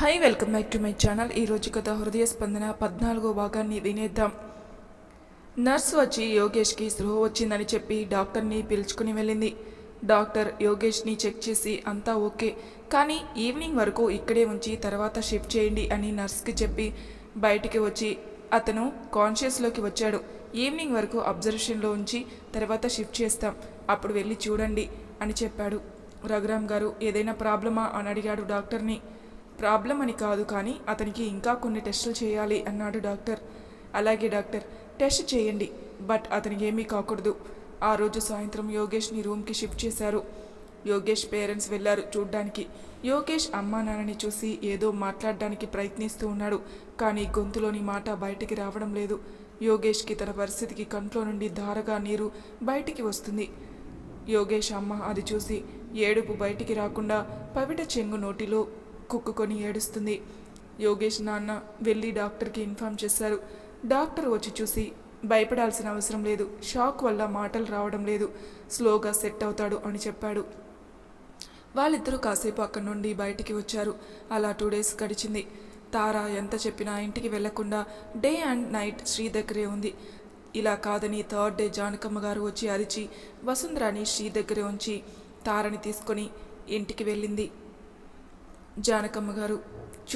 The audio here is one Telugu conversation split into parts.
Hi welcome back to my channel ఈరోజు కథ హృదయ స్పందన పద్నాలుగో భాగాన్ని వినేద్దాం. నర్స్ వచ్చి యోగేష్కి స్పృహ వచ్చిందని చెప్పి డాక్టర్ని పిలుచుకుని వెళ్ళింది. డాక్టర్ యోగేష్ని చెక్ చేసి అంతా ఓకే కానీ ఈవినింగ్ వరకు ఇక్కడే ఉంచి తర్వాత షిఫ్ట్ చేయండి అని నర్స్కి చెప్పి బయటికి వచ్చి అతను కాన్షియస్లోకి వచ్చాడు. ఈవినింగ్ వరకు అబ్జర్వేషన్లో ఉంచి తర్వాత షిఫ్ట్ చేస్తాం అప్పుడు వెళ్ళి చూడండి అని చెప్పాడు. రఘురామ్ గారు ఏదైనా ప్రాబ్లమా? అని అడిగాడు డాక్టర్ని. ప్రాబ్లం అని కాదు కానీ అతనికి ఇంకా కొన్ని టెస్టులు చేయాలి అన్నాడు డాక్టర్. అలాగే డాక్టర్ టెస్ట్ చేయండి బట్ అతనికి ఏమీ కాకూడదు. ఆ రోజు సాయంత్రం యోగేష్ని రూమ్కి షిఫ్ట్ చేశారు. యోగేష్ పేరెంట్స్ వెళ్ళారు చూడ్డానికి. యోగేష్ అమ్మా నాన్నని చూసి ఏదో మాట్లాడడానికి ప్రయత్నిస్తూ ఉన్నాడు కానీ గొంతులోని మాట బయటికి రావడం లేదు. యోగేష్కి తన పరిస్థితికి కంట్లో నుండి ధారగా నీరు బయటికి వస్తుంది. యోగేష్ అమ్మ అది చూసి ఏడుపు బయటికి రాకుండా పవిట చెంగు నోటిలో కుక్కుకొని ఏడుస్తుంది. యోగేష్ నాన్న వెళ్ళి డాక్టర్కి ఇన్ఫామ్ చేశారు. డాక్టర్ వచ్చి చూసి భయపడాల్సిన అవసరం లేదు. షాక్ వల్ల మాటలు రావడం లేదు. స్లోగా సెట్ అవుతాడు అని చెప్పాడు. వాళ్ళిద్దరూ కాసేపు అక్కడి నుండి బయటికి వచ్చారు. అలా టూ డేస్ గడిచింది. తార ఎంత చెప్పినా ఇంటికి వెళ్ళకుండా డే అండ్ నైట్ శ్రీ దగ్గరే ఉంది. ఇలా కాదని థర్డ్ డే జానకమ్మ గారు వచ్చి అరిచి వసుంధరాని శ్రీ దగ్గరే ఉంచి తారని తీసుకొని ఇంటికి వెళ్ళింది. జానకమ్మ గారు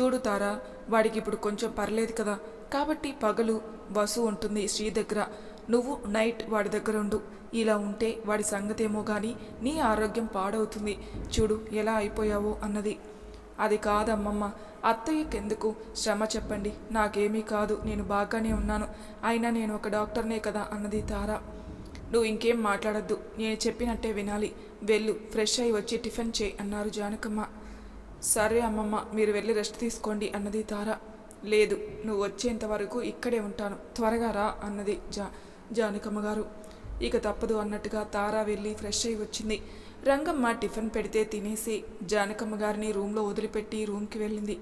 చూడు తారా వాడికి ఇప్పుడు కొంచెం పర్లేదు కదా. కాబట్టి పగలు వసు ఉంటుంది శ్రీ దగ్గర. నువ్వు నైట్ వాడి దగ్గర ఉండు. ఇలా ఉంటే వాడి సంగతేమో కానీ నీ ఆరోగ్యం పాడవుతుంది. చూడు ఎలా అయిపోయావో అన్నది. అది కాదమ్మమ్మ. అత్తయ్యకెందుకు? శ్రమ చెప్పండి. నాకేమీ కాదు. నేను బాగానే ఉన్నాను. అయినా నేను ఒక డాక్టర్నే కదా అన్నది తారా. నువ్వు ఇంకేం మాట్లాడద్దు. నేను చెప్పినట్టే వినాలి. వెళ్ళు. ఫ్రెష్ అయి వచ్చి టిఫిన్ చేయి అన్నారు జానకమ్మ. సరే అమ్మమ్మ మీరు వెళ్ళి రెస్ట్ తీసుకోండి అన్నది తార. లేదు నువ్వు వచ్చేంత వరకు ఇక్కడే ఉంటాను. త్వరగా రా అన్నది జా జానకమ్మ గారు. ఇక తప్పదు అన్నట్టుగా తార వెళ్ళి ఫ్రెష్ అయి వచ్చింది. రంగమ్మ టిఫిన్ పెడితే తినేసి జానకమ్మ గారిని రూమ్లో వదిలిపెట్టి రూమ్కి వెళ్ళింది.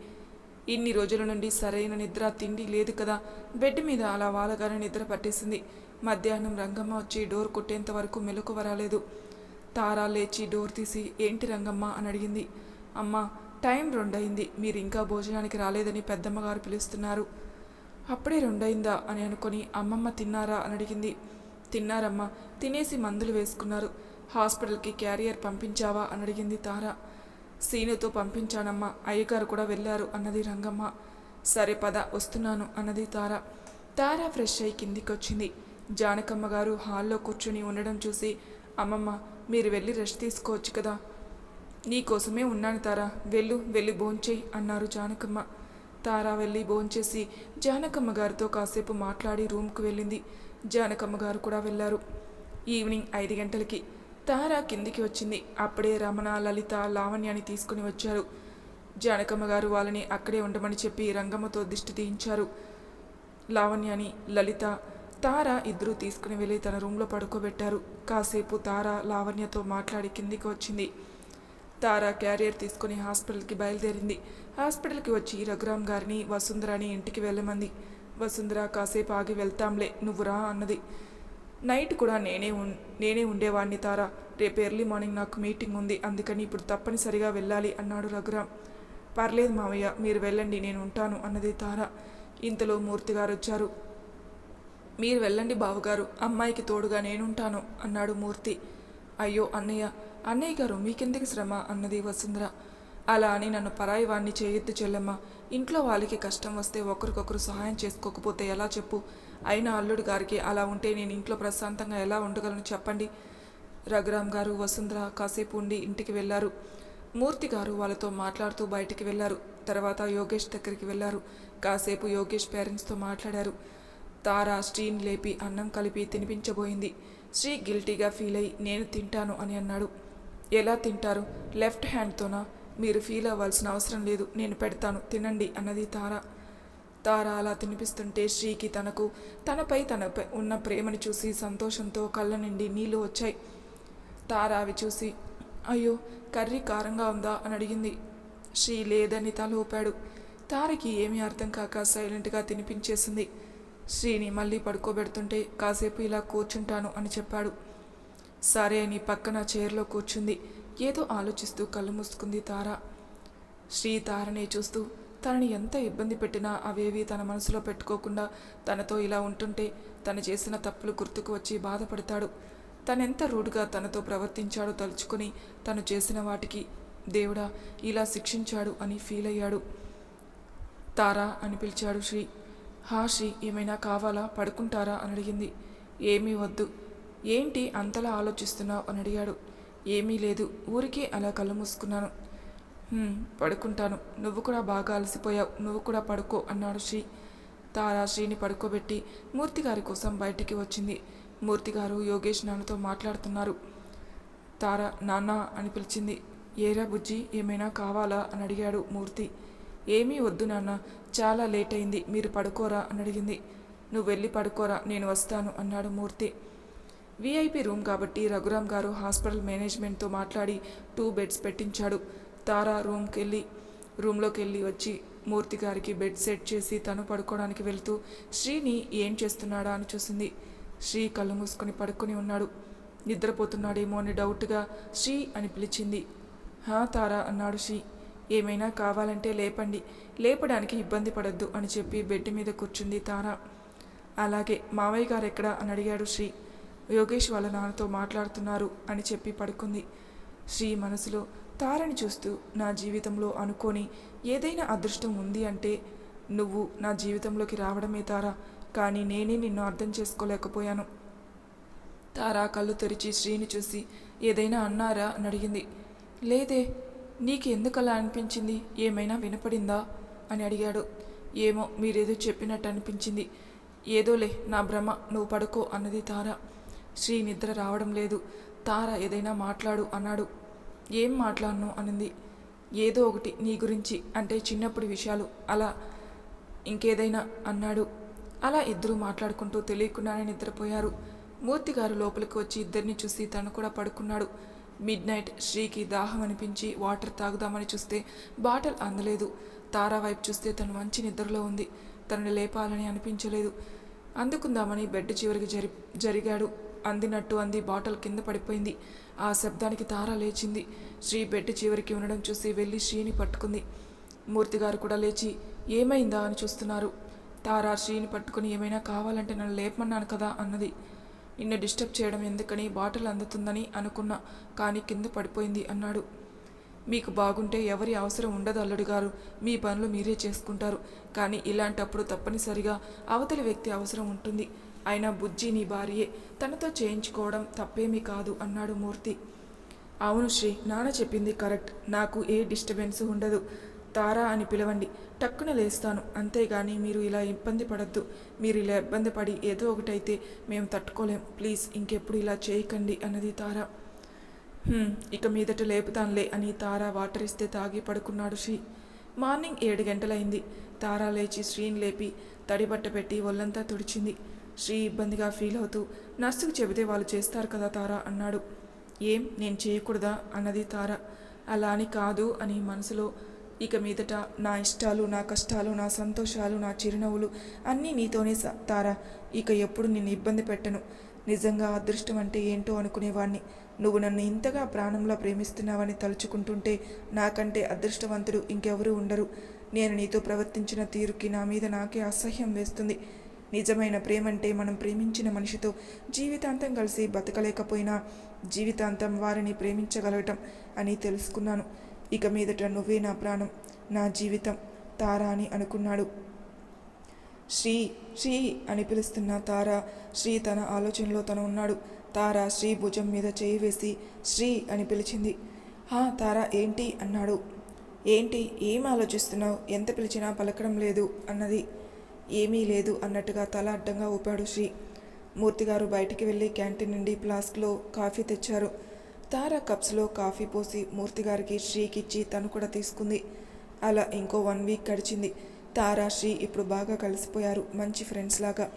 ఇన్ని రోజుల నుండి సరైన నిద్ర తిండి లేదు కదా. బెడ్ మీద అలా వాలగానే నిద్ర పట్టేసింది. మధ్యాహ్నం రంగమ్మ వచ్చి డోర్ కొట్టేంత వరకు మెలకు వరాలేదు. తారా లేచి డోర్ తీసి ఏంటి రంగమ్మ? అని అడిగింది. అమ్మా టైం రెండయింది. మీరు ఇంకా భోజనానికి రాలేదని పెద్దమ్మగారు పిలుస్తున్నారు. అప్పుడే రెండయిందా అని అనుకొని అమ్మమ్మ తిన్నారా అని అడిగింది. తిన్నారమ్మా. తినేసి మందులు వేసుకున్నారు. హాస్పిటల్కి క్యారియర్ పంపించావా అని అడిగింది తార. సీనుతో పంపించానమ్మా. అయ్యగారు కూడా వెళ్ళారు అన్నది రంగమ్మ. సరే పద వస్తున్నాను అన్నది తార. తార ఫ్రెష్ అయి కిందికి వచ్చింది జానకమ్మ గారు హాల్లో కూర్చుని ఉండడం చూసి అమ్మమ్మ మీరు వెళ్ళి రెస్ట్ తీసుకోవచ్చు కదా. నీకోసమే ఉన్నాను తారా. వెళ్ళు వెళ్ళి భోంచేయి అన్నారు జానకమ్మ. తారా వెళ్ళి భోంచేసి జానకమ్మ గారితో కాసేపు మాట్లాడి రూమ్కు వెళ్ళింది. జానకమ్మ గారు కూడా వెళ్ళారు. ఈవినింగ్ ఐదు గంటలకి తారా కిందికి వచ్చింది. అప్పుడే రమణ లలిత లావణ్యాన్ని తీసుకుని వచ్చారు. జానకమ్మ గారు వాళ్ళని అక్కడే ఉండమని చెప్పి రంగమ్మతో దిష్టి తీయించారు. లావణ్యాని లలిత తార ఇద్దరూ తీసుకుని వెళ్ళి తన రూమ్లో పడుకోబెట్టారు. కాసేపు తార లావణ్యతో మాట్లాడి కిందికి వచ్చింది. తార క్యారియర్ తీసుకుని హాస్పిటల్కి బయలుదేరింది. హాస్పిటల్కి వచ్చి రఘురామ్ గారిని వసుంధరాని ఇంటికి వెళ్ళమంది. వసుంధర కాసేపు ఆగి వెళ్తాంలే నువ్వు రా అన్నది. నైట్ కూడా నేనే ఉన్ నేనే ఉండేవాడిని తారా. రేపు ఎర్లీ మార్నింగ్ నాకు మీటింగ్ ఉంది అందుకని ఇప్పుడు తప్పనిసరిగా వెళ్ళాలి అన్నాడు రఘురామ్. పర్లేదు మావయ్య మీరు వెళ్ళండి నేను ఉంటాను అన్నది తార. ఇంతలో మూర్తి గారు వచ్చారు. మీరు వెళ్ళండి బావగారు అమ్మాయికి తోడుగా నేనుంటాను అన్నాడు మూర్తి. అయ్యో అన్నయ్య అన్నయ్య గారు మీకెందుకు శ్రమ? అన్నది వసుంధర. అలా అని నన్ను పరాయి వాణ్ణి చేయొద్దు చెల్లెమ్మ. ఇంట్లో వాళ్ళకి కష్టం వస్తే ఒకరికొకరు సహాయం చేసుకోకపోతే ఎలా చెప్పు? అయినా అల్లుడు గారికి అలా ఉంటే నేను ఇంట్లో ప్రశాంతంగా ఎలా ఉండగలను చెప్పండి? రఘురామ్ గారు వసుంధర కాసేపు ఉండి ఇంటికి వెళ్ళారు. మూర్తి గారు వాళ్ళతో మాట్లాడుతూ బయటికి వెళ్ళారు. తర్వాత యోగేష్ దగ్గరికి వెళ్ళారు. కాసేపు యోగేష్ పేరెంట్స్తో మాట్లాడారు. తారా శ్రీని లేపి అన్నం కలిపి తినిపించబోయింది. శ్రీ గిల్టీగా ఫీల్ అయి నేను తింటాను అని అన్నాడు. ఎలా తింటారు? లెఫ్ట్ హ్యాండ్తోనా? మీరు ఫీల్ అవ్వాల్సిన అవసరం లేదు. నేను పెడతాను. తినండి అన్నది తార. తార అలా తినిపిస్తుంటే శ్రీకి తనకు తనపై తనపై ఉన్న ప్రేమని చూసి సంతోషంతో కళ్ళ నుండి నీళ్ళు వచ్చాయి. తార అవి చూసి అయ్యో కర్రీ కారంగా ఉందా? అని అడిగింది. శ్రీ లేదని తల ఊపాడు తారకి ఏమీ అర్థం కాక సైలెంట్గా తినిపించేసింది. శ్రీని మళ్ళీ పడుకోబెడుతుంటే కాసేపు ఇలా కూర్చుంటాను అని చెప్పాడు. సరే అని పక్కన చైర్లో కూర్చుంది. ఏదో ఆలోచిస్తూ కళ్ళు మూసుకుంది తార. శ్రీ తారనే చూస్తూ తనని ఎంత ఇబ్బంది పెట్టినా అవేవి తన మనసులో పెట్టుకోకుండా తనతో ఇలా ఉంటుంటే తను చేసిన తప్పులు గుర్తుకు వచ్చి బాధపడతాడు. తనెంత రూడ్గా తనతో ప్రవర్తించాడో తలుచుకొని తను చేసిన వాటికి దేవుడా ఇలా శిక్షించాడు అని ఫీల్ అయ్యాడు. తారా అని పిలిచాడు శ్రీ. హా శ్రీ ఏమైనా కావాలా? పడుకుంటారా? అని అడిగింది. ఏమీ వద్దు. ఏంటి అంతలా ఆలోచిస్తున్నావు? అని అడిగాడు. ఏమీ లేదు. ఊరికే అలా కళ్ళు మూసుకున్నాను. పడుకుంటాను. నువ్వు కూడా బాగా అలసిపోయావు. నువ్వు కూడా పడుకో అన్నాడు శ్రీ. తారా శ్రీని పడుకోబెట్టి మూర్తి గారి కోసం బయటికి వచ్చింది. మూర్తి గారు యోగేష్ నాన్నతో మాట్లాడుతున్నారు. తార నాన్న అని పిలిచింది. ఏరా బుజ్జి ఏమైనా కావాలా? అని అడిగాడు మూర్తి. ఏమీ వద్దు నాన్న. చాలా లేట్ అయింది. మీరు పడుకోరా? అని అడిగింది. నువ్వు వెళ్ళి పడుకోరా? నేను వస్తాను అన్నాడు మూర్తి. వీఐపీ రూమ్ కాబట్టి రఘురామ్ గారు హాస్పిటల్ మేనేజ్మెంట్తో మాట్లాడి టూ బెడ్స్ పెట్టించాడు. తారా రూమ్కి వెళ్ళి రూమ్లోకి వెళ్ళి వచ్చి మూర్తి గారికి బెడ్ సెట్ చేసి తను పడుకోవడానికి వెళ్తూ శ్రీని ఏం చేస్తున్నాడా? అని చూసింది. శ్రీ కళ్ళు మూసుకొని పడుకొని ఉన్నాడు. నిద్రపోతున్నాడేమో అని డౌట్గా శ్రీ అని పిలిచింది. హా తారా అన్నాడు శ్రీ. ఏమైనా కావాలంటే లేపండి. లేపడానికి ఇబ్బంది పడద్దు అని చెప్పి బెడ్ మీద కూర్చుంది తారా. అలాగే మావయ్య గారు ఎక్కడా? అని అడిగాడు శ్రీ. యోగేష్ వాళ్ళ నాన్నతో మాట్లాడుతున్నారు అని చెప్పి పడుకుంది. శ్రీ మనసులో తారని చూస్తూ నా జీవితంలో అనుకోని ఏదైనా అదృష్టం ఉంది అంటే నువ్వు నా జీవితంలోకి రావడమే తారా కానీ నేనే నిన్ను అర్థం చేసుకోలేకపోయాను. తారా కళ్ళు తెరిచి శ్రీని చూసి ఏదైనా అన్నారా అని అడిగింది. లేదే నీకు ఎందుకలా అనిపించింది? ఏమైనా వినపడిందా? అని అడిగాడు. ఏమో మీరేదో చెప్పినట్టు అనిపించింది. ఏదోలే నా భ్రమ నువ్వు పడుకో అన్నది తార. శ్రీ నిద్ర రావడం లేదు. తార ఏదైనా మాట్లాడు అన్నాడు. ఏం మాట్లాడను అనింది. ఏదో ఒకటి నీ గురించి అంటే చిన్నప్పటి విషయాలు. అలా ఇంకేదైనా అన్నాడు. అలా ఇద్దరూ మాట్లాడుకుంటూ తెలియకుండానే నిద్రపోయారు. మూర్తి గారు లోపలికి వచ్చి ఇద్దరిని చూసి తను కూడా పడుకున్నాడు. మిడ్ నైట్ శ్రీకి దాహం అనిపించి వాటర్ తాగుదామని చూస్తే బాటిల్ అందలేదు. తారా వైపు చూస్తే తను మంచి నిద్రలో ఉంది. తనని లేపాలని అనిపించలేదు. అందుకుందామని బెడ్ చివరికి జరి జరిగాడు. అందినట్టు అంది. బాటిల్ కింద పడిపోయింది. ఆ శబ్దానికి తార లేచింది. శ్రీ బెడ్ చివరికి ఉండడం చూసి వెళ్ళి శ్రీని పట్టుకుంది. మూర్తి గారు కూడా లేచి ఏమైందా? అని చూస్తున్నారు. తార శ్రీని పట్టుకుని ఏమైనా కావాలంటే నన్ను లేపమన్నాను కదా అన్నది. నిన్ను డిస్టర్బ్ చేయడం ఎందుకని? బాటిల్ అందుతుందని అనుకున్నా కానీ కింద పడిపోయింది అన్నాడు. మీకు బాగుంటే ఎవరి అవసరం ఉండదు అల్లుడు గారు. మీ పనులు మీరే చేసుకుంటారు. కానీ ఇలాంటప్పుడు తప్పనిసరిగా అవతలి వ్యక్తి అవసరం ఉంటుంది. అయినా బుజ్జి నీ భార్యే తనతో చేయించుకోవడం తప్పేమీ కాదు అన్నాడు మూర్తి. అవును శ్రీ నాన్న చెప్పింది కరెక్ట్. నాకు ఏ డిస్టర్బెన్స్ ఉండదు. తారా అని పిలవండి. టక్కున లేస్తాను. అంతేగాని మీరు ఇలా ఇబ్బంది పడద్దు. మీరు ఇలా ఇబ్బంది పడి ఏదో ఒకటైతే మేము తట్టుకోలేం. ప్లీజ్ ఇంకెప్పుడు ఇలా చేయకండి అన్నది తారా. ఇక మీదట లేపుతానులే అని తారా వాటర్ ఇస్తే తాగి పడుకున్నాడు శ్రీ. మార్నింగ్ ఏడు గంటలైంది. తారా లేచి శ్రీని లేపి తడిబట్ట పెట్టి ఒళ్ళంతా తుడిచింది. శ్రీ ఇబ్బందిగా ఫీల్ అవుతూ నర్సుకు చెబితే వాళ్ళు చేస్తారు కదా తారా అన్నాడు. ఏం? నేను చేయకూడదా? అన్నది తార. అలా అని కాదు అని మనసులో ఇక మీదట నా ఇష్టాలు నా కష్టాలు నా సంతోషాలు నా చిరునవ్వులు అన్నీ నీతోనే స- తారా ఇక ఎప్పుడు నిన్ను ఇబ్బంది పెట్టను. నిజంగా అదృష్టం అంటే ఏంటో అనుకునేవాణ్ణి. నువ్వు నన్ను ఇంతగా ప్రాణంలా ప్రేమిస్తున్నావని తలుచుకుంటుంటే నాకంటే అదృష్టవంతుడు ఇంకెవరూ ఉండరు. నేను నీతో ప్రవర్తించిన తీరుకి నా మీద నాకే అసహ్యం వేస్తుంది. నిజమైన ప్రేమంటే మనం ప్రేమించిన మనిషితో జీవితాంతం కలిసి బతకలేకపోయినా జీవితాంతం వారిని ప్రేమించగలగటం అని తెలుసుకున్నాను. ఇక మీదట నువ్వే నా ప్రాణం నా జీవితం తారా అని అనుకున్నాడు. శ్రీ శ్రీ అని పిలుస్తున్న తార శ్రీ తన ఆలోచనలో తను ఉన్నాడు. తార శ్రీ భుజం మీద చేయి వేసి శ్రీ అని పిలిచింది. హా తార ఏంటి? అన్నాడు. ఏంటి? ఏం ఆలోచిస్తున్నావు? ఎంత పిలిచినా పలకడం లేదు అన్నది. ఏమీ లేదు అన్నట్టుగా తల అడ్డంగా ఊపాడు శ్రీ. మూర్తిగారు బయటికి వెళ్ళి క్యాంటీన్ నుండి ఫ్లాస్క్లో కాఫీ తెచ్చారు. తార కప్స్లో కాఫీ పోసి మూర్తిగారికి శ్రీకి ఇచ్చి తను కూడా తీసుకుంది. అలా ఇంకో వన్ వీక్ గడిచింది. తారా శ్రీ ఇప్పుడు బాగా కలిసిపోయారు. మంచి ఫ్రెండ్స్ లాగా.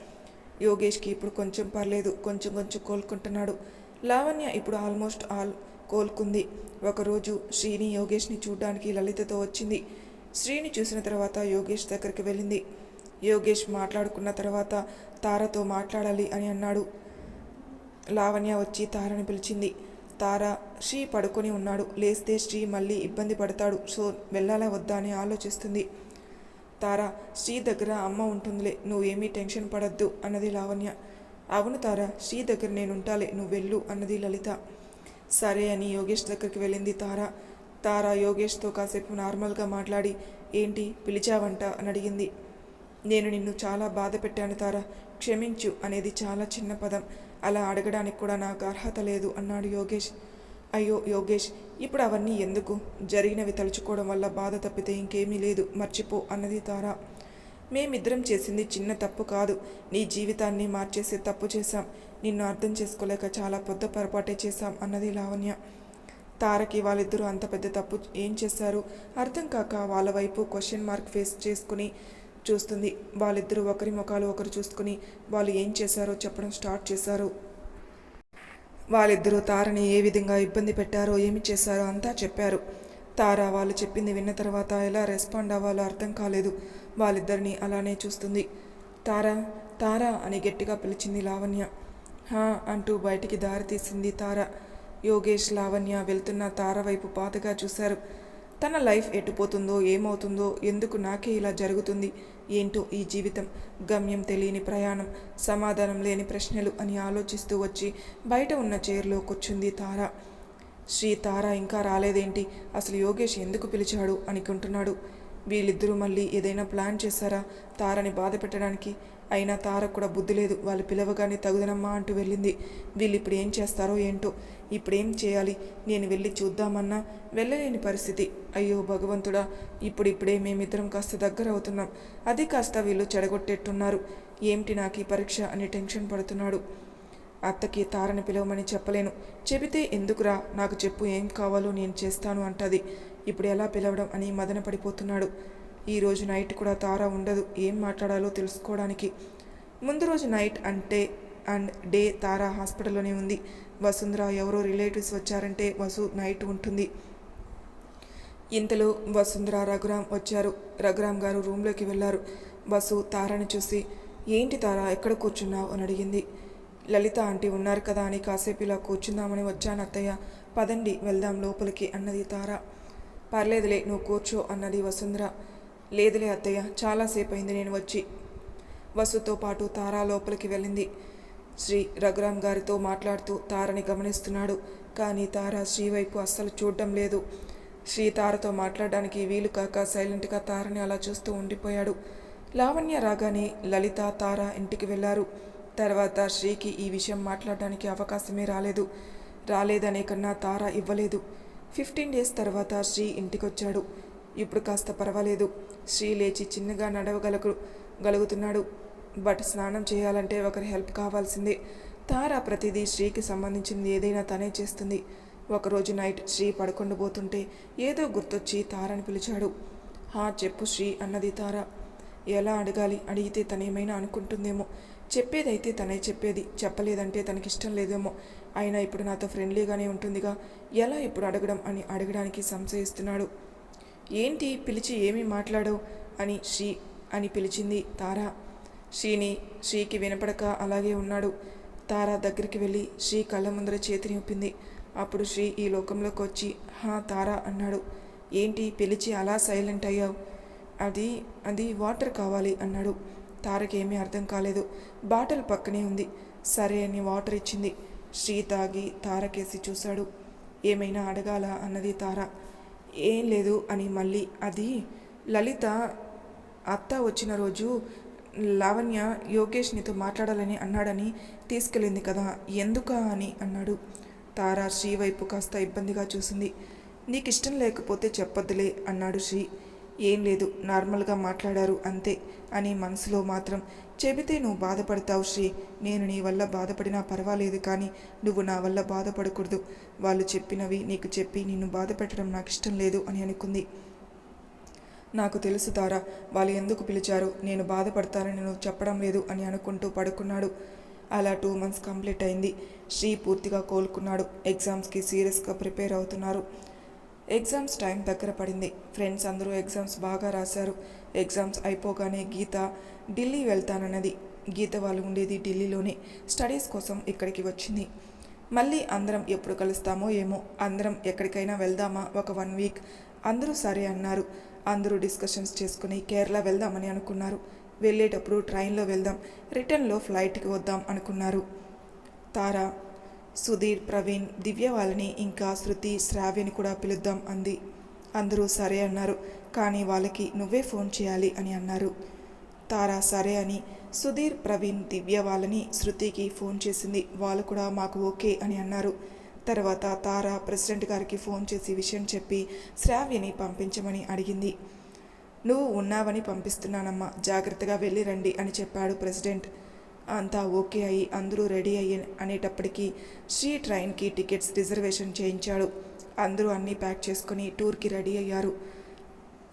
యోగేష్కి ఇప్పుడు కొంచెం పర్లేదు. కొంచెం కొంచెం కోలుకుంటున్నాడు. లావణ్య ఇప్పుడు ఆల్మోస్ట్ ఆల్ కోలుకుంది. ఒకరోజు శ్రీని యోగేష్ని చూడడానికి లలితతో వచ్చింది. శ్రీని చూసిన తర్వాత యోగేష్ దగ్గరికి వెళ్ళింది. యోగేష్ మాట్లాడుకున్న తర్వాత తారతో మాట్లాడాలి అని అన్నాడు. లావణ్య వచ్చి తారని పిలిచింది. తార శ్రీ పడుకొని ఉన్నాడు. లేస్తే శ్రీ మళ్ళీ ఇబ్బంది పడతాడు. సో వెళ్ళాలా వద్దా అని ఆలోచిస్తుంది. తార శ్రీ దగ్గర అమ్మ ఉంటుందిలే. నువ్వేమీ టెన్షన్ పడద్దు అన్నది లావణ్య. అవును తార శ్రీ దగ్గర నేను ఉంటాలే నువ్వు వెళ్ళు అన్నది లలిత. సరే అని యోగేష్ దగ్గరికి వెళ్ళింది తార. తార యోగేష్తో కాసేపు నార్మల్గా మాట్లాడి ఏంటి పిలిచావంట? అని అడిగింది. నేను నిన్ను చాలా బాధ పెట్టాను తారా. క్షమించు అనేది చాలా చిన్న పదం. అలా అడగడానికి కూడా నాకు అర్హత లేదు అన్నాడు యోగేష్. అయ్యో యోగేష్ ఇప్పుడు అవన్నీ ఎందుకు? జరిగినవి తలుచుకోవడం వల్ల బాధ తప్పితే ఇంకేమీ లేదు. మర్చిపో అన్నది తారా. మేమిద్దరం చేసింది చిన్న తప్పు కాదు. నీ జీవితాన్ని మార్చేసే తప్పు చేశాం. నిన్ను అర్థం చేసుకోలేక చాలా పెద్ద పొరపాటే చేశాం అన్నది లావణ్య. తారకి వాళ్ళిద్దరూ అంత పెద్ద తప్పు ఏం చేశారు? అర్థం కాక వాళ్ళ వైపు క్వశ్చన్ మార్క్ ఫేస్ చేసుకుని చూస్తుంది. వాళ్ళిద్దరూ ఒకరి ముఖాలు ఒకరు చూసుకుని వాళ్ళు ఏం చేశారో చెప్పడం స్టార్ట్ చేశారు. వాళ్ళిద్దరూ తారని ఏ విధంగా ఇబ్బంది పెట్టారో ఏమి చేశారో అంతా చెప్పారు. తార వాళ్ళు చెప్పింది విన్న తర్వాత ఎలా రెస్పాండ్ అవ్వాలో అర్థం కాలేదు. వాళ్ళిద్దరిని అలానే చూస్తుంది. తార తార అని గట్టిగా పిలిచింది లావణ్య. హా అంటూ బయటికి దారి తీసింది తార. యోగేష్ లావణ్య వెళ్తున్న తార వైపు పాతగా చూశారు. తన లైఫ్ ఎటుపోతుందో ఏమవుతుందో ఎందుకు నాకే ఇలా జరుగుతుంది ఏంటో ఈ జీవితం. గమ్యం తెలియని ప్రయాణం సమాధానం లేని ప్రశ్నలు అని ఆలోచిస్తూ వచ్చి బయట ఉన్న చైర్లో కూర్చుంది తార. శ్రీ తార ఇంకా రాలేదేంటి? అసలు యోగేష్ ఎందుకు పిలిచాడు? అనుకుంటున్నాడు. వీళ్ళిద్దరూ మళ్ళీ ఏదైనా ప్లాన్ చేశారా? తారని బాధ పెట్టడానికి? అయినా తారకు కూడా బుద్ధి లేదు. వాళ్ళు పిలవగానే తగుదనమ్మా అంటూ వెళ్ళింది. వీళ్ళు ఇప్పుడు ఏం చేస్తారో ఏంటో? ఇప్పుడేం చేయాలి? నేను వెళ్ళి చూద్దామన్నా వెళ్ళలేని పరిస్థితి. అయ్యో భగవంతుడా ఇప్పుడిప్పుడే మేమిద్దరం కాస్త దగ్గర అవుతున్నాం అది కాస్త వీళ్ళు చెడగొట్టేట్టున్నారు. ఏమిటి నాకు ఈ పరీక్ష అని టెన్షన్ పడుతున్నాడు. అత్తకి తారని పిలవమని చెప్పలేను. చెబితే ఎందుకురా? నాకు చెప్పు ఏం కావాలో నేను చేస్తాను అంటది. ఇప్పుడు ఎలా పిలవడం అని మదన పడిపోతున్నాడు. ఈరోజు నైట్ కూడా తార ఉండదు. ఏం మాట్లాడాలో తెలుసుకోవడానికి. ముందు రోజు నైట్ అంటే అండ్ డే తారా హాస్పిటల్లోనే ఉంది. వసుంధర ఎవరో రిలేటివ్స్ వచ్చారంటే వసు నైట్ ఉంటుంది. ఇంతలో వసుంధర రఘురాం వచ్చారు. రఘురాం గారు రూమ్లోకి వెళ్ళారు. వసు తారని చూసి ఏంటి తార ఎక్కడ కూర్చున్నావు? అని అడిగింది. లలిత ఆంటీ ఉన్నారు కదా అని కాసేపు ఇలా కూర్చుందామని వచ్చాను అత్తయ్య. పదండి వెళ్దాం లోపలికి అన్నది తార. పర్లేదులే నువ్వు కూర్చో అన్నది వసుంధర. లేదులే అత్తయ్య చాలాసేపు అయింది నేను వచ్చి. వసుతో పాటు తార లోపలికి వెళ్ళింది. శ్రీ రఘురామ్ గారితో మాట్లాడుతూ తారని గమనిస్తున్నాడు. కానీ తార శ్రీ వైపు అస్సలు చూడడం లేదు. శ్రీ తారతో మాట్లాడడానికి వీలు కాక సైలెంట్గా తారని అలా చూస్తూ ఉండిపోయాడు. లావణ్య రాగానే లలిత తార ఇంటికి వెళ్ళారు తర్వాత శ్రీకి ఈ విషయం మాట్లాడడానికి అవకాశమే రాలేదు. రాలేదనే కన్నా తార ఇవ్వలేదు. ఫిఫ్టీన్ డేస్ తర్వాత శ్రీ ఇంటికొచ్చాడు. ఇప్పుడు కాస్త పర్వాలేదు. శ్రీ లేచి చిన్నగా నడవగలకు గలుగుతున్నాడు. బట్ స్నానం చేయాలంటే ఒకరి హెల్ప్ కావాల్సిందే. తార ప్రతిదీ శ్రీకి సంబంధించింది ఏదైనా తనే చేస్తుంది. ఒకరోజు నైట్ శ్రీ పడుకుండబోతుంటే ఏదో గుర్తొచ్చి తారని పిలిచాడు. హా చెప్పు శ్రీ అన్నది తార. ఎలా అడగాలి? అడిగితే తనేమైనా అనుకుంటుందేమో. చెప్పేదైతే తనే చెప్పేది. చెప్పలేదంటే తనకిష్టం లేదేమో. అయినా ఇప్పుడు నాతో ఫ్రెండ్లీగానే ఉంటుందిగా. ఎలా ఇప్పుడు అడగడం అని అడగడానికి సంశయిస్తున్నాడు. ఏంటి? పిలిచి ఏమీ మాట్లాడవు అని శ్రీ అని పిలిచింది తార. శ్రీని శ్రీకి వినపడక అలాగే ఉన్నాడు. తార దగ్గరికి వెళ్ళి శ్రీ కళ్ళ ముందర చేతిని ఊపింది. అప్పుడు శ్రీ ఈ లోకంలోకి వచ్చి హా తార అన్నాడు. ఏంటి పిలిచి అలా సైలెంట్ అయ్యావు? అది అది వాటర్ కావాలి అన్నాడు. తారకేమీ అర్థం కాలేదు. బాటిల్ పక్కనే ఉంది. సరే అని వాటర్ ఇచ్చింది. శ్రీ తాగి తారకేసి చూశాడు. ఏమైనా అడగాల? అన్నది తార. ఏం లేదు అని మళ్ళీ అది లలిత అత్త వచ్చిన రోజు లావణ్య యోగేష్ నీతో మాట్లాడాలని అన్నాడని తీసుకెళ్ళింది కదా ఎందుకా అని అన్నాడు. తారా శ్రీ వైపు కాస్త ఇబ్బందిగా చూసింది. నీకు ఇష్టం లేకపోతే చెప్పొద్దులే అన్నాడు శ్రీ. ఏం లేదు నార్మల్గా మాట్లాడారు అంతే అని మనసులో మాత్రం చెబితే నువ్వు బాధపడతావు శ్రీ. నేను నీ వల్ల బాధపడినా పర్వాలేదు కానీ నువ్వు నా వల్ల బాధపడకూడదు. వాళ్ళు చెప్పినవి నీకు చెప్పి నిన్ను బాధ పెట్టడం నాకు ఇష్టం లేదు అని అనుకుంది. నాకు తెలుసు తారా వాళ్ళు ఎందుకు పిలిచారు? నేను బాధపడతానని నువ్వు చెప్పడం లేదు అని అనుకుంటూ పడుకున్నాడు. అలా టూ మంత్స్ కంప్లీట్ అయింది. శ్రీ పూర్తిగా కోలుకున్నాడు. ఎగ్జామ్స్కి సీరియస్గా ప్రిపేర్ అవుతున్నారు. ఎగ్జామ్స్ టైం దగ్గర పడింది. ఫ్రెండ్స్ అందరూ ఎగ్జామ్స్ బాగా రాశారు. ఎగ్జామ్స్ అయిపోగానే గీత ఢిల్లీ వెళ్తానన్నది. గీత వాళ్ళు ఉండేది ఢిల్లీలోనే. స్టడీస్ కోసం ఇక్కడికి వచ్చింది. మళ్ళీ అందరం ఎప్పుడు కలుస్తామో ఏమో. అందరం ఎక్కడికైనా వెళ్దామా? ఒక వన్ వీక్. అందరూ సరే అన్నారు. అందరూ డిస్కషన్స్ చేసుకుని కేరళ వెళ్దామని అనుకున్నారు. వెళ్ళేటప్పుడు ట్రైన్లో వెళ్దాం రిటర్న్లో ఫ్లైట్కి వద్దాం అనుకున్నారు. తార సుధీర్ ప్రవీణ్ దివ్య వాళ్ళని ఇంకా శృతి శ్రావ్యని కూడా పిలుద్దాం అంది. అందరూ సరే అన్నారు. కానీ వాళ్ళకి నువ్వే ఫోన్ చేయాలి అని అన్నారు. తారా సరే అని. సుధీర్ ప్రవీణ్ దివ్య వాళ్ళని శృతికి ఫోన్ చేసింది. వాళ్ళు కూడా మాకు ఓకే అని అన్నారు. తర్వాత తార ప్రెసిడెంట్ గారికి ఫోన్ చేసి విషయం చెప్పి శ్రావ్యని పంపించమని అడిగింది. నువ్వు ఉన్నావని పంపిస్తున్నానమ్మా. జాగ్రత్తగా వెళ్ళి రండి అని చెప్పాడు ప్రెసిడెంట్. అంతా ఓకే అయ్యి అందరూ రెడీ అయ్యి అనేటప్పటికీ శ్రీ ట్రైన్కి టికెట్స్ రిజర్వేషన్ చేయించాడు. అందరూ అన్నీ ప్యాక్ చేసుకుని టూర్కి రెడీ అయ్యారు.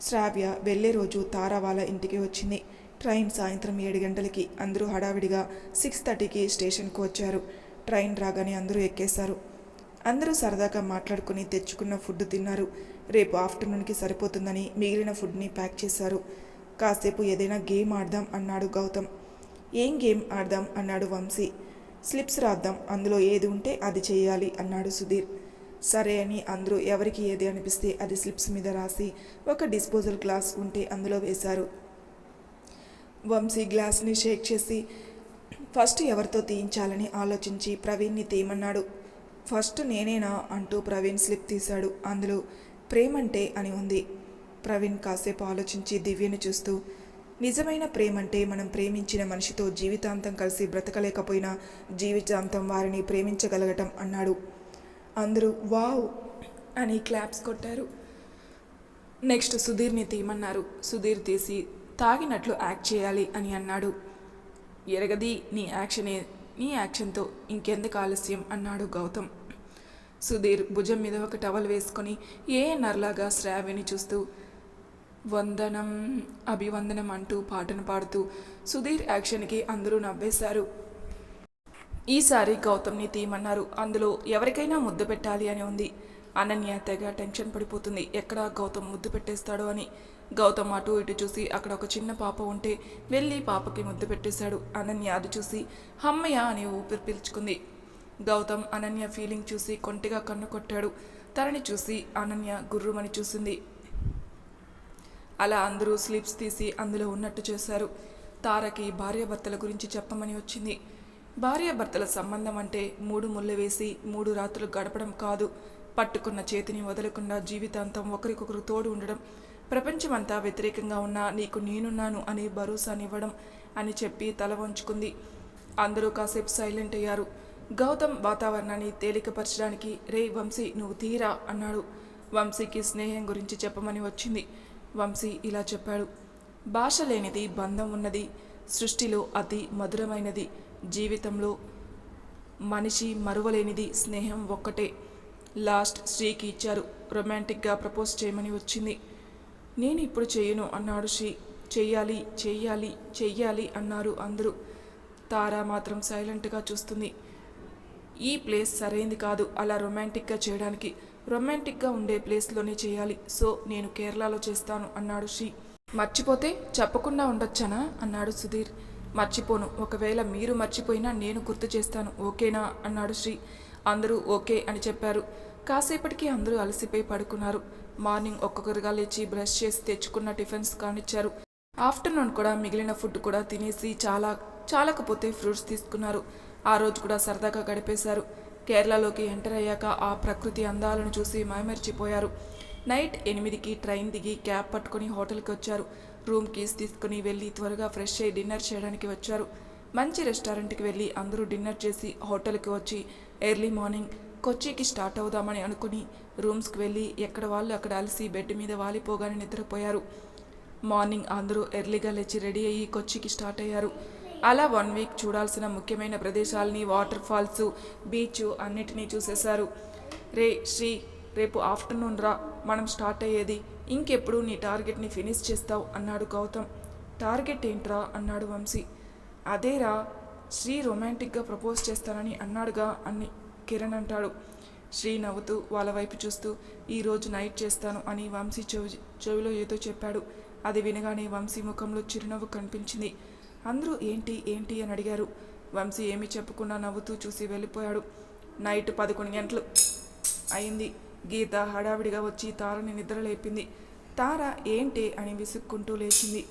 శ్రావ్య వెళ్ళే రోజు తారా వాళ్ళ ఇంటికి వచ్చింది. ట్రైన్ సాయంత్రం ఏడు గంటలకి అందరూ హడావిడిగా సిక్స్ థర్టీకి స్టేషన్కు వచ్చారు. ట్రైన్ రాగానే అందరూ ఎక్కేశారు. అందరూ సరదాగా మాట్లాడుకుని తెచ్చుకున్న ఫుడ్ తిన్నారు. రేపు ఆఫ్టర్నూన్కి సరిపోతుందని మిగిలిన ఫుడ్ని ప్యాక్ చేశారు. కాసేపు ఏదైనా గేమ్ ఆడదాం అన్నాడు గౌతమ్. ఏం గేమ్ ఆడదాం అన్నాడు వంశీ. స్లిప్స్ రాద్దాం అందులో ఏది ఉంటే అది చేయాలి అన్నాడు సుధీర్. సరే అని అందరూ ఎవరికి ఏది అనిపిస్తే అది స్లిప్స్ మీద రాసి ఒక డిస్పోజల్ గ్లాస్ ఉంటే అందులో వేశారు. వంశీ గ్లాస్ని షేక్ చేసి ఫస్ట్ ఎవరితో తీయించాలని ఆలోచించి ప్రవీణ్ని తీయమన్నాడు ఫస్ట్ నేనేనా అంటూ ప్రవీణ్ స్లిప్ తీశాడు. అందులో ప్రేమంటే అని ఉంది. ప్రవీణ్ కాసేపు ఆలోచించి దివ్యని చూస్తూ నిజమైన ప్రేమంటే మనం ప్రేమించిన మనిషితో జీవితాంతం కలిసి బ్రతకలేకపోయినా జీవితాంతం వారిని ప్రేమించగలగటం అన్నాడు. అందరూ వావ్ అని క్లాప్స్ కొట్టారు. నెక్స్ట్ సుధీర్ని తీయమన్నారు. సుధీర్ తీసి తాగినట్లు యాక్ట్ చేయాలి అని అన్నాడు. ఎరగది నీ యాక్షనే నీ యాక్షన్తో ఇంకెందుకు ఆలస్యం? అన్నాడు గౌతమ్. సుధీర్ భుజం మీద ఒక టవల్ వేసుకొని ఏ నర్లాగా శ్రావ్యని చూస్తూ వందనం అభివందనం అంటూ పాటను పాడుతూ సుధీర్ యాక్షన్కి అందరూ నవ్వేశారు. ఈసారి గౌతమ్ని తీయమన్నారు. అందులో ఎవరికైనా ముద్దు పెట్టాలి అని ఉంది. అనన్య తెగ టెన్షన్ పడిపోతుంది. ఎక్కడ గౌతమ్ ముద్దు పెట్టేస్తాడో అని గౌతమ్ అటు ఇటు చూసి అక్కడ ఒక చిన్న పాప ఉంటే వెళ్ళి పాపకి ముద్దు పెట్టేశాడు. అనన్య అది చూసి హమ్మయ్య అని ఊపిరి పీల్చుకుంది. గౌతమ్ అనన్య ఫీలింగ్ చూసి కొంటిగా కన్ను కొట్టాడు. తనని చూసి అనన్య గుర్రుమని చూసింది. అలా అందరూ స్లిప్స్ తీసి అందులో ఉన్నట్టు చేశారు. తారకి భార్యాభర్తల గురించి చెప్పమని వచ్చింది. భార్యాభర్తల సంబంధం అంటే మూడు ముళ్ళు వేసి మూడు రాత్రులు గడపడం కాదు. పట్టుకున్న చేతిని వదలకుండా జీవితాంతం ఒకరికొకరు తోడు ఉండడం. ప్రపంచమంతా వ్యతిరేకంగా ఉన్నా నీకు నేనున్నాను అని భరోసానివ్వడం అని చెప్పి తల వంచుకుంది. అందరూ కాసేపు సైలెంట్ అయ్యారు. గౌతమ్ వాతావరణాన్ని తేలికపరచడానికి రే వంశీ నువ్వు తీరా అన్నాడు. వంశీకి స్నేహం గురించి చెప్పమని వచ్చింది. వంశీ ఇలా చెప్పాడు. భాష లేనిది బంధం ఉన్నది సృష్టిలో అతి మధురమైనది జీవితంలో మనిషి మరువలేనిది స్నేహం ఒక్కటే. లాస్ట్ శ్రీకి ఇచ్చారు. రొమాంటిక్గా ప్రపోజ్ చేయమని వచ్చింది. నేను ఇప్పుడు చేయను అన్నాడు శ్రీ. చెయ్యాలి చెయ్యాలి చెయ్యాలి అన్నారు అందరూ. తారా మాత్రం సైలెంట్గా చూస్తుంది. ఈ ప్లేస్ సరైంది కాదు అలా రొమాంటిక్గా చేయడానికి. రొమాంటిక్గా ఉండే ప్లేస్లోనే చేయాలి. సో నేను కేరళలో చేస్తాను అన్నాడు శ్రీ. మర్చిపోతే చెప్పకుండా ఉండొచ్చానా అన్నాడు సుధీర్. మర్చిపోను. ఒకవేళ మీరు మర్చిపోయినా నేను గుర్తు చేస్తాను. ఓకేనా అన్నాడు శ్రీ. అందరూ ఓకే అని చెప్పారు. కాసేపటికి అందరూ అలసిపోయి పడుకున్నారు. మార్నింగ్ ఒక్కొక్కరుగా లేచి బ్రష్ చేసి తెచ్చుకున్న టిఫిన్స్ కానిచ్చారు. ఆఫ్టర్నూన్ కూడా మిగిలిన ఫుడ్ కూడా తినేసి చాలా చాలకపోతే ఫ్రూట్స్ తీసుకున్నారు. ఆ రోజు కూడా సరదాగా గడిపేశారు. కేరళలోకి ఎంటర్ అయ్యాక ఆ ప్రకృతి అందాలను చూసి మైమరిచిపోయారు. నైట్ ఎనిమిదికి ట్రైన్ దిగి క్యాబ్ పట్టుకుని హోటల్కి వచ్చారు. రూమ్ కీస్ తీసుకుని వెళ్ళి త్వరగా ఫ్రెష్ అయ్యి డిన్నర్ చేయడానికి వచ్చారు. మంచి రెస్టారెంట్కి వెళ్ళి అందరూ డిన్నర్ చేసి హోటల్కి వచ్చి ఎర్లీ మార్నింగ్ కొచ్చికి స్టార్ట్ అవుదామని అనుకుని రూమ్స్కి వెళ్ళి ఎక్కడ వాళ్ళు అక్కడ అలసి బెడ్ మీద వాలిపోగానే నిద్రపోయారు. మార్నింగ్ అందరూ ఎర్లీగా లేచి రెడీ అయ్యి కొచ్చికి స్టార్ట్ అయ్యారు. అలా వన్ వీక్ చూడాల్సిన ముఖ్యమైన ప్రదేశాలని వాటర్ ఫాల్స్ బీచ్ అన్నిటినీ చూసేశారు. రే శ్రీ రేపు ఆఫ్టర్నూన్ రా మనం స్టార్ట్ అయ్యేది. ఇంకెప్పుడు నీ టార్గెట్ని ఫినిష్ చేస్తావు అన్నాడు గౌతమ్. టార్గెట్ ఏంట్రా? అన్నాడు వంశీ. అదేరా శ్రీ రొమాంటిక్గా ప్రపోజ్ చేస్తానని అన్నాడుగా అన్ని కిరణ్ అంటాడు. శ్రీ నవ్వుతూ వాళ్ళ వైపు చూస్తూ ఈరోజు నైట్ చేస్తాను అని వంశీ చెవి చెవిలో ఏదో చెప్పాడు. అది వినగానే వంశీ ముఖంలో చిరునవ్వు కనిపించింది. అందరూ ఏంటి ఏంటి అని అడిగారు. వంశీ ఏమి చెప్పకుండా నవ్వుతూ చూసి వెళ్ళిపోయాడు. నైట్ పదకొండు గంటలు అయింది. గీత హడావిడిగా వచ్చి తారని నిద్ర లేపింది. తార ఏంటి? అని విసుక్కుంటూ లేచింది.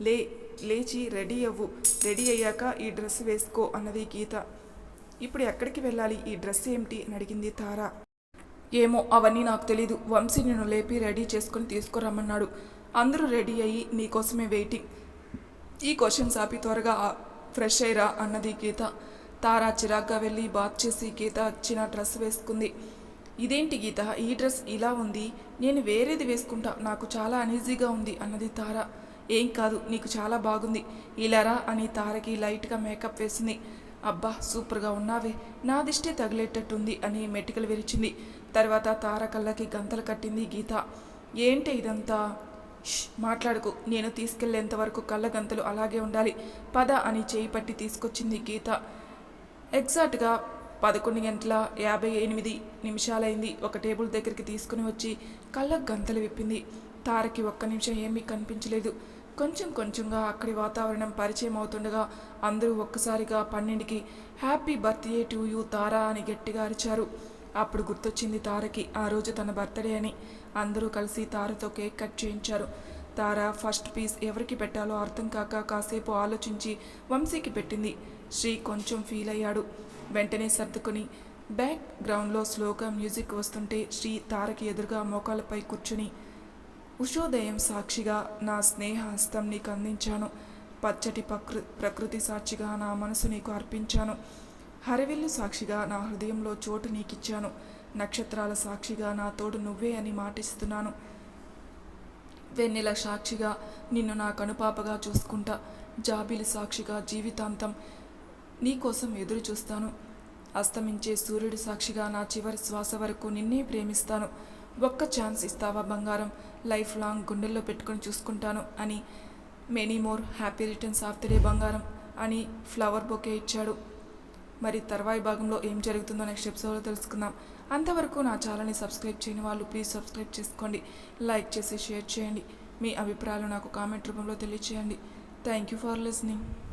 లే లేచి రెడీ అవ్వు. రెడీ అయ్యాక ఈ డ్రెస్ వేసుకో అన్నది గీత. ఇప్పుడు ఎక్కడికి వెళ్ళాలి? ఈ డ్రెస్ ఏమిటి? అని అడిగింది తార. ఏమో అవన్నీ నాకు తెలీదు. వంశీ నిన్ను లేపి రెడీ చేసుకుని తీసుకురమ్మన్నాడు. అందరూ రెడీ అయ్యి నీకోసమే వెయిటింగ్. ఈ క్వశ్చన్స్ ఆపి త్వరగా ఫ్రెష్ అయ్యరా అన్నది గీత. తారా చిరాగ్గా వెళ్ళి బాత్ చేసి గీత ఇచ్చిన డ్రెస్ వేసుకుంది. ఇదేంటి గీత? ఈ డ్రెస్ ఇలా ఉంది. నేను వేరేది వేసుకుంటా. నాకు చాలా అనీజీగా ఉంది అన్నది తార. ఏం కాదు నీకు చాలా బాగుంది. ఇలారా? అని తారకి లైట్గా మేకప్ వేసింది. అబ్బా సూపర్గా ఉన్నావే. నా దిష్టి తగిలేటట్టుంది అని మెటికలు విరిచింది. తర్వాత తార కళ్ళకి గంతలు కట్టింది గీత. ఏంటి ఇదంతా? మాట్లాడుకు. నేను తీసుకెళ్ళేంత వరకు కళ్ళ గంతలు అలాగే ఉండాలి. పద అని చేయి పట్టి తీసుకొచ్చింది గీత. ఎగ్జాక్ట్గా పదకొండు గంటల యాభై ఎనిమిది నిమిషాలైంది. ఒక టేబుల్ దగ్గరికి తీసుకుని వచ్చి కళ్ళ గంతలు విప్పింది. తారకి ఒక్క నిమిషం ఏమీ కనిపించలేదు. కొంచెం కొంచెంగా అక్కడి వాతావరణం పరిచయం అవుతుండగా అందరూ ఒక్కసారిగా పన్నెండుకి happy birthday to you Tara అని గట్టిగా అరిచారు. అప్పుడు గుర్తొచ్చింది తారకి. ఆ రోజు తన బర్త్డే అని అందరూ కలిసి తారతో కేక్ కట్ చేయించారు. తార ఫస్ట్ పీస్ ఎవరికి పెట్టాలో అర్థం కాక కాసేపు ఆలోచించి వంశీకి పెట్టింది. శ్రీ కొంచెం ఫీల్ అయ్యాడు. వెంటనే సర్దుకుని బ్యాక్ గ్రౌండ్లో స్లోగా మ్యూజిక్ వస్తుంటే శ్రీ తారకి ఎదురుగా మోకాలపై కూర్చుని ఉషోదయం సాక్షిగా నా స్నేహ హస్తం నీకు అందించాను. పచ్చటి ప్రకృ ప్రకృతి సాక్షిగా నా మనసు నీకు అర్పించాను. హరవిల్లు సాక్షిగా నా హృదయంలో చోటు నీకిచ్చాను. నక్షత్రాల సాక్షిగా నా తోడు నువ్వే అని మాటిస్తున్నాను. వెన్నెల సాక్షిగా నిన్ను నా కనుపాపగా చూసుకుంటా. జాబిలి సాక్షిగా జీవితాంతం నీకోసం ఎదురు చూస్తాను. అస్తమించే సూర్యుడి సాక్షిగా నా చివరి శ్వాస వరకు నిన్నే ప్రేమిస్తాను. ఒక్క ఛాన్స్ ఇస్తావా బంగారం? లైఫ్ లాంగ్ గుండెల్లో పెట్టుకొని చూసుకుంటాను అని. Many more happy returns of the day బంగారం అని ఫ్లవర్ బొకే ఇచ్చాడు. మరి తర్వాయి భాగంలో ఏం జరుగుతుందో నెక్స్ట్ ఎపిసోడ్లో తెలుసుకుందాం. అంతవరకు నా ఛానల్ని సబ్స్క్రైబ్ చేయని వాళ్ళు ప్లీజ్ సబ్స్క్రైబ్ చేసుకోండి. లైక్ చేసి షేర్ చేయండి. మీ అభిప్రాయాలు నాకు కామెంట్ రూపంలో తెలియచేయండి. Thank you for listening.